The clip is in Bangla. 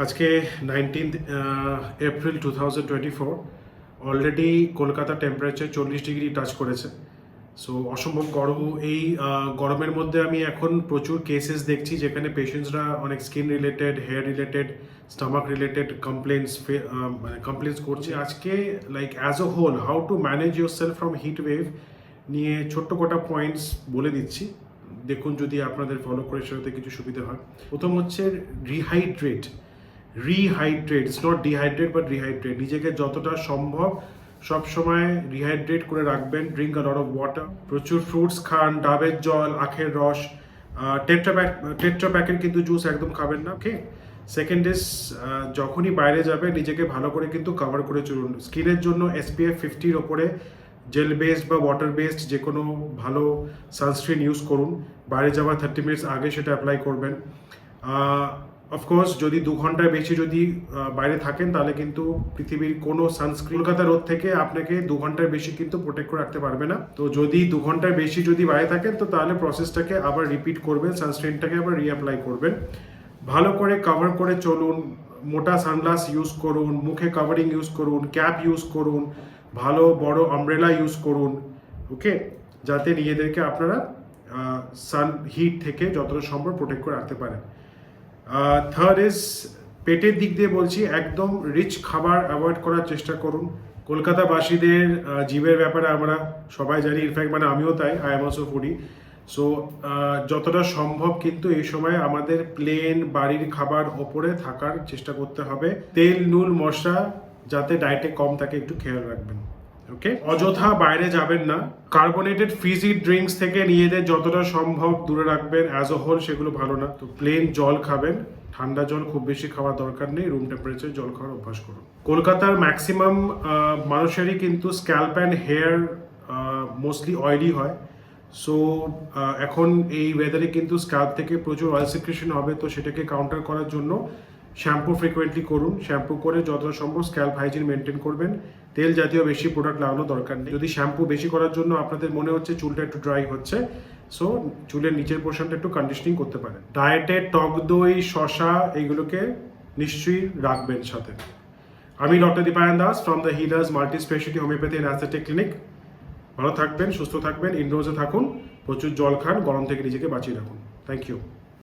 আজকে nineteenth April two thousand twenty four already Kolkata temperature চল্লিশ ডিগ্রি টাচ করেছে। সো অসম্ভব গরম, এই গরমের মধ্যে আমি এখন প্রচুর কেসেস দেখছি যেখানে পেশেন্টসরা অনেক skin related hair related stomach related complaints মানে কমপ্লেন্টস করছে। আজকে like as a whole how to manage yourself from heat wave নিয়ে ছোট্ট কটা পয়েন্টস বলে দিচ্ছি। দেখুন যদি আপনাদের ফলো করে সেটাতে কিছু সুবিধা হয়। প্রথম হচ্ছে rehydrate rehydrate it's not dehydrate but rehydrate নিজেকে যতটা সম্ভব সব সময় রিহাইড্রেট করে রাখবেন drink a lot of water প্রচুর ফ্রুটস খান, ডাবের জল, আখের রস টেট্রা টেট্রা প্যাকেট কিন্তু জুস একদম খাবেন না ওকে সেকেন্ড ইজ যখনই বাইরে যাবে নিজেকে ভালো করে কিন্তু কভার করে চলুন। স্কিনের জন্য এসপিএফ ফিফটির ওপরে জেল বেসড বা ওয়াটার বেসড যে কোনো ভালো সানস্ক্রিন ইউজ করুন। বাইরে যাওয়ার থার্টি মিনিটস আগে সেটা অ্যাপ্লাই করবেন। অফকোর্স যদি দু ঘণ্টার বেশি যদি বাইরে থাকেন, তাহলে কিন্তু পৃথিবীর কোনো সানস্ক্রিন কলকাতা রোদ থেকে আপনাকে দু ঘণ্টার বেশি কিন্তু প্রোটেক্ট করে রাখতে পারবে না। তো যদি দু ঘণ্টার বেশি যদি বাইরে থাকেন, তো তাহলে প্রসেসটাকে আবার রিপিট করবেন সানস্ক্রিনটাকে আবার রিঅ্যাপ্লাই করবেন। ভালো করে কভার করে চলুন, মোটা সানগ্লাস ইউজ করুন, মুখে কাভারিং ইউজ করুন ক্যাপ ইউজ করুন, ভালো বড় আমব্রেলা ইউজ করুন ওকে যাতে নিজেদেরকে আপনারা সান হিট থেকে যতটা সম্ভব প্রোটেক্ট করে রাখতে পারেন। থার্ড ইজ পেটের দিক দিয়ে বলছি, একদম রিচ খাবার অ্যাভয়েড করার চেষ্টা করুন। কলকাতাবাসীদের জীবের ব্যাপারে আমরা সবাই জানি ইনফ্যাক্ট মানে আমিও তাই I am also foodie so যতটা সম্ভব কিন্তু এই সময় আমাদের প্লেন বাড়ির খাবার ওপরে থাকার চেষ্টা করতে হবে। তেল, নুন, মশলা, যাতে ডায়েটে কম থাকে, একটু খেয়াল রাখবেন। ওকে অযথা বাইরে যাবেন না। কার্বোনেটেড ফিজি ড্রিঙ্কস থেকে নিজেদের যতটা সম্ভব দূরে রাখবেন। অ্যাজ অ হোল সেগুলো ভালো না। তো প্লেন জল খাবেন। ঠান্ডা জল খুব বেশি খাওয়ার দরকার নেই। রুম টেম্পারেচার জল খাওয়ার অভ্যাস করুন। কলকাতার ম্যাক্সিমাম মানুষেরই কিন্তু scalp and hair mostly oily হয়। সো এখন এই ওয়েদারে কিন্তু স্ক্যাল্প থেকে প্রচুর অয়েল সিক্রেশন হবে। তো সেটাকে কাউন্টার করার জন্য শ্যাম্পু ফ্রিকোয়েন্টলি করুন, শ্যাম্পু করে যতটা সম্ভব স্ক্যাল্প হাইজিন মেনটেন করবেন। তেল জাতীয় বেশি প্রোডাক্ট লাগানো দরকার নেই। যদি শ্যাম্পু বেশি করার জন্য আপনাদের মনে হচ্ছে চুলটা একটু ড্রাই হচ্ছে সো চুলের নিচের পোর্শনটা একটু কন্ডিশনিং করতে পারেন। ডায়েটে টক দই শশা এইগুলোকে নিশ্চয়ই রাখবেন সাথে। আমি doctor Dipayan Das from the Healers multi speciality homeopathy and clinic ভালো থাকবেন, সুস্থ থাকবেন ইনডোর্সে থাকুন, প্রচুর জল খান, গরম থেকে নিজেকে বাঁচিয়ে রাখুন। Thank you